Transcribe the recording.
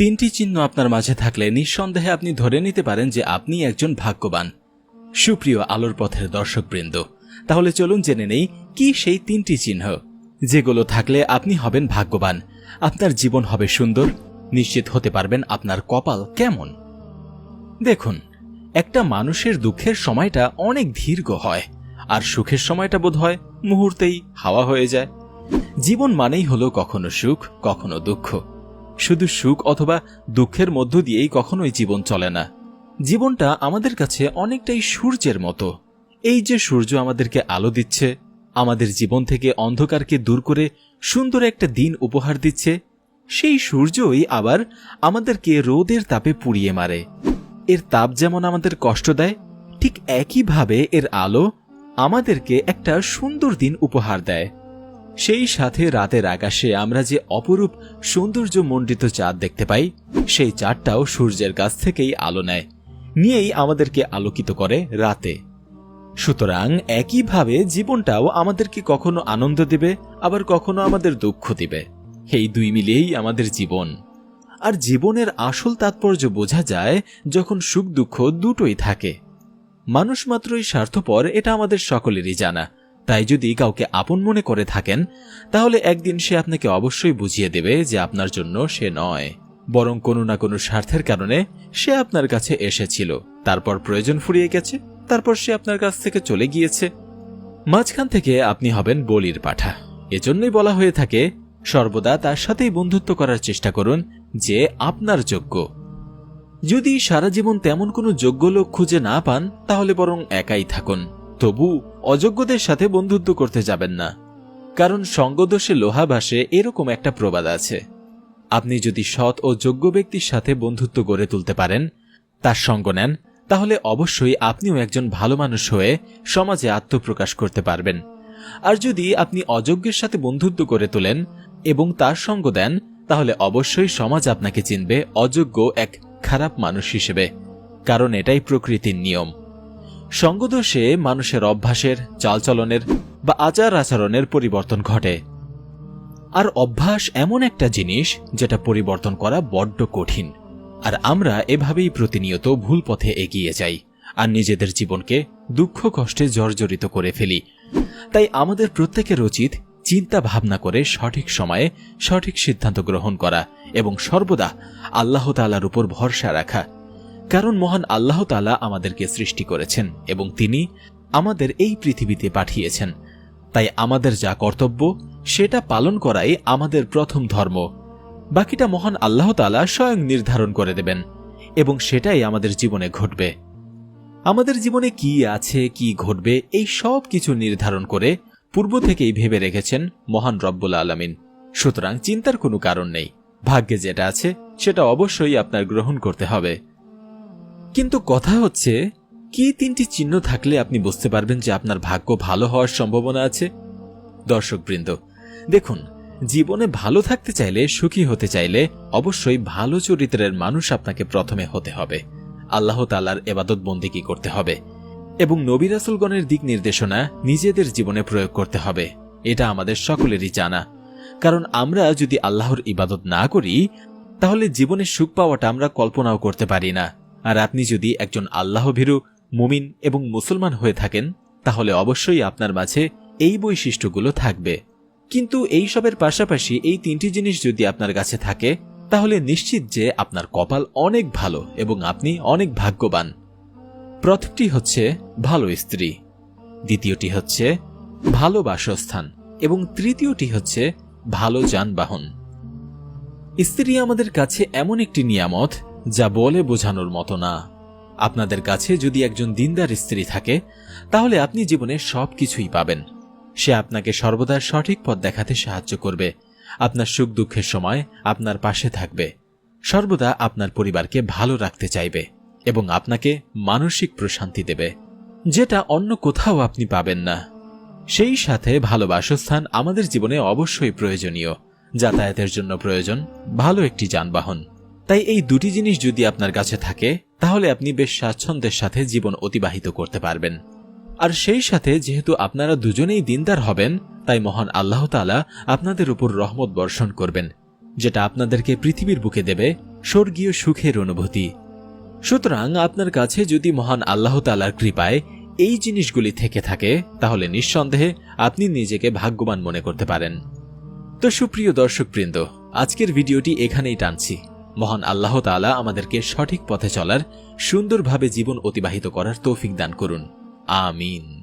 তিনটি চিহ্ন আপনার মাঝে থাকলে নিঃসন্দেহে আপনি ধরে নিতে পারেন যে আপনি একজন ভাগ্যবান। সুপ্রিয় আলোর পথের দর্শকবৃন্দ, তাহলে চলুন জেনে নেই কি সেই তিনটি চিহ্ন, যেগুলো থাকলে আপনি হবেন ভাগ্যবান। আপনার জীবন হবে সুন্দর, নিশ্চিত হতে পারবেন আপনার কপাল কেমন। দেখুন, একটা মানুষের দুঃখের সময়টা অনেক দীর্ঘ হয়, আর সুখের সময়টা বোধ হয় মুহূর্তেই হাওয়া হয়ে যায়। জীবন মানেই হলো কখনো সুখ, কখনো দুঃখ। শুধু সুখ অথবা দুঃখের মধ্য দিয়েই কখনোই জীবন চলে না। জীবনটা আমাদের কাছে অনেকটাই সূর্যের মতো। এই যে সূর্য আমাদেরকে আলো দিচ্ছে, আমাদের জীবন থেকে অন্ধকারকে দূর করে সুন্দর একটা দিন উপহার দিচ্ছে, সেই সূর্যই আবার আমাদেরকে রোদের তাপে পুড়িয়ে মারে। এর তাপ যেমন আমাদের কষ্ট দেয়, ঠিক একইভাবে এর আলো আমাদেরকে একটা সুন্দর দিন উপহার দেয়। সেই সাথে রাতের আকাশে আমরা যে অপরূপ সৌন্দর্য মণ্ডিত চাঁদ দেখতে পাই, সেই চাঁদটাও সূর্যের কাছ থেকেই আলো নেয়, নিয়েই আমাদেরকে আলোকিত করে রাতে। সুতরাং একইভাবে জীবনটাও আমাদেরকে কখনো আনন্দ দেবে, আবার কখনো আমাদের দুঃখ দিবে। এই দুই মিলিয়েই আমাদের জীবন। আর জীবনের আসল তাৎপর্য বোঝা যায় যখন সুখ দুঃখ দুটোই থাকে। মানুষ মাত্রই স্বার্থপর, এটা আমাদের সকলেরই জানা। তাই যদি কাউকে আপন মনে করে থাকেন, তাহলে একদিন সে আপনাকে অবশ্যই বুঝিয়ে দেবে যে আপনার জন্য সে নয়। বরং কোনো না কোনো স্বার্থের কারণে সে আপনার কাছে এসেছিল, তারপর প্রয়োজন ফুরিয়ে গেছে, তারপর সে আপনার কাছ থেকে চলে গিয়েছে। মাঝখান থেকে আপনি হবেন বলির পাঠা। এজন্যই বলা হয়ে থাকে, সর্বদা তার সাথেই বন্ধুত্ব করার চেষ্টা করুন যে আপনার যোগ্য। যদি সারা জীবন তেমন কোনো যোগ্য লোক খুঁজে না পান, তাহলে বরং একাই থাকুন। তবু অযোগ্যদের সাথে বন্ধুত্ব করতে যাবেন না। কারণ সঙ্গদোষে লোহা ভাসে এরকম একটা প্রবাদ আছে। আপনি যদি সৎ ও যোগ্য ব্যক্তির সাথে বন্ধুত্ব গড়ে তুলতে পারেন, তার সঙ্গ নেন, তাহলে অবশ্যই আপনিও একজন ভালো মানুষ হয়ে সমাজে আত্মপ্রকাশ করতে পারবেন। আর যদি আপনি অযোগ্যের সাথে বন্ধুত্ব করে তোলেন এবং তার সঙ্গ দেন, তাহলে অবশ্যই সমাজ আপনাকে চিনবে অযোগ্য এক খারাপ মানুষ হিসেবে। কারণ এটাই প্রকৃতির নিয়ম। সঙ্গদোষে মানুষের অভ্যাসের, চালচলনের বা আচার আচরণের পরিবর্তন ঘটে। আর অভ্যাস এমন একটা জিনিস যেটা পরিবর্তন করা বড্ড কঠিন। আর আমরা এভাবেই প্রতিনিয়ত ভুল পথে এগিয়ে যাই আর নিজেদের জীবনকে দুঃখ কষ্টে জর্জরিত করে ফেলি। তাই আমাদের প্রত্যেকের উচিত চিন্তা ভাবনা করে সঠিক সময়ে সঠিক সিদ্ধান্ত গ্রহণ করা এবং সর্বদা আল্লাহ তালার উপর ভরসা রাখা। কারণ মহান আল্লাহ তালা আমাদেরকে সৃষ্টি করেছেন এবং তিনি আমাদের এই পৃথিবীতে পাঠিয়েছেন। তাই আমাদের যা কর্তব্য, সেটা পালন করাই আমাদের প্রথম ধর্ম। বাকিটা মহান আল্লাহ তালা স্বয়ং নির্ধারণ করে দেবেন এবং সেটাই আমাদের জীবনে ঘটবে। আমাদের জীবনে কি আছে, কি ঘটবে, এই সব কিছু নির্ধারণ করে পূর্ব থেকেই ভেবে রেখেছেন মহান রব্বুল আলমিন। সুতরাং চিন্তার কোনো কারণ নেই। ভাগ্যে যেটা আছে, সেটা অবশ্যই আপনার গ্রহণ করতে হবে। কিন্তু কথা হচ্ছে, কি তিনটি চিহ্ন থাকলে আপনি বুঝতে পারবেন যে আপনার ভাগ্য ভালো হওয়ার সম্ভাবনা আছে? দর্শকবৃন্দ দেখুন, জীবনে ভালো থাকতে চাইলে, সুখী হতে চাইলে অবশ্যই ভালো চরিত্রের মানুষ আপনাকে প্রথমে হতে হবে। আল্লাহ তালার এবাদত বন্দিকি করতে হবে? এবং নবিরাসুলগণের দিক নির্দেশনা নিজেদের জীবনে প্রয়োগ করতে হবে। এটা আমাদের সকলেরই জানা। কারণ আমরা যদি আল্লাহর ইবাদত না করি, তাহলে জীবনে সুখ পাওয়াটা আমরা কল্পনাও করতে পারি না। আর আপনি যদি একজন আল্লাহ ভীরু মুমিন এবং মুসলমান হয়ে থাকেন, তাহলে অবশ্যই আপনার মাঝে এই বৈশিষ্ট্যগুলো থাকবে। কিন্তু এই সবের পাশাপাশি এই তিনটি জিনিস যদি আপনার কাছে থাকে, তাহলে নিশ্চিত যে আপনার কপাল অনেক ভালো এবং আপনি অনেক ভাগ্যবান। প্রথমটি হচ্ছে ভালো স্ত্রী, দ্বিতীয়টি হচ্ছে ভালো বাসস্থান, এবং তৃতীয়টি হচ্ছে ভালো যানবাহন। স্ত্রী আমাদের কাছে এমন একটি নিয়ামত যা বলে বোঝানোর মতো না। আপনাদের কাছে যদি একজন দিনদার স্ত্রী থাকে, তাহলে আপনি জীবনে সব কিছুই পাবেন। সে আপনাকে সর্বদা সঠিক পথ দেখাতে সাহায্য করবে। আপনার সুখ দুঃখের সময় আপনার পাশে থাকবে। সর্বদা আপনার পরিবারকে ভালো রাখতে চাইবে এবং আপনাকে মানসিক প্রশান্তি দেবে। যেটা অন্য কোথাও আপনি পাবেন না। সেই সাথে ভালো বাসস্থান আমাদের জীবনে অবশ্যই প্রয়োজনীয়। যাতায়াতের জন্য প্রয়োজন, ভালো একটি যানবাহন। তাই এই দুটি জিনিস যদি আপনার কাছে থাকে, তাহলে আপনি বেশ স্বাচ্ছন্দ্যের সাথে জীবন অতিবাহিত করতে পারবেন। আর সেই সাথে যেহেতু আপনারা দুজনেই দিনদার হবেন, তাই মহান আল্লাহ তালা আপনাদের উপর রহমত বর্ষণ করবেন, যেটা আপনাদেরকে পৃথিবীর বুকে দেবে স্বর্গীয় সুখের অনুভূতি। সুতরাং আপনার কাছে যদি মহান আল্লাহ তালার কৃপায় এই জিনিসগুলি থেকে থাকে, তাহলে নিঃসন্দেহে আপনি নিজেকে ভাগ্যবান মনে করতে পারেন। তো সুপ্রিয় দর্শকবৃন্দ, আজকের ভিডিওটি এখানেই টানছি। মহান আল্লাহ তালা আমাদেরকে সঠিক পথে চলার সুন্দরভাবে জীবন অতিবাহিত করার তৌফিক দান করুন। আমিন।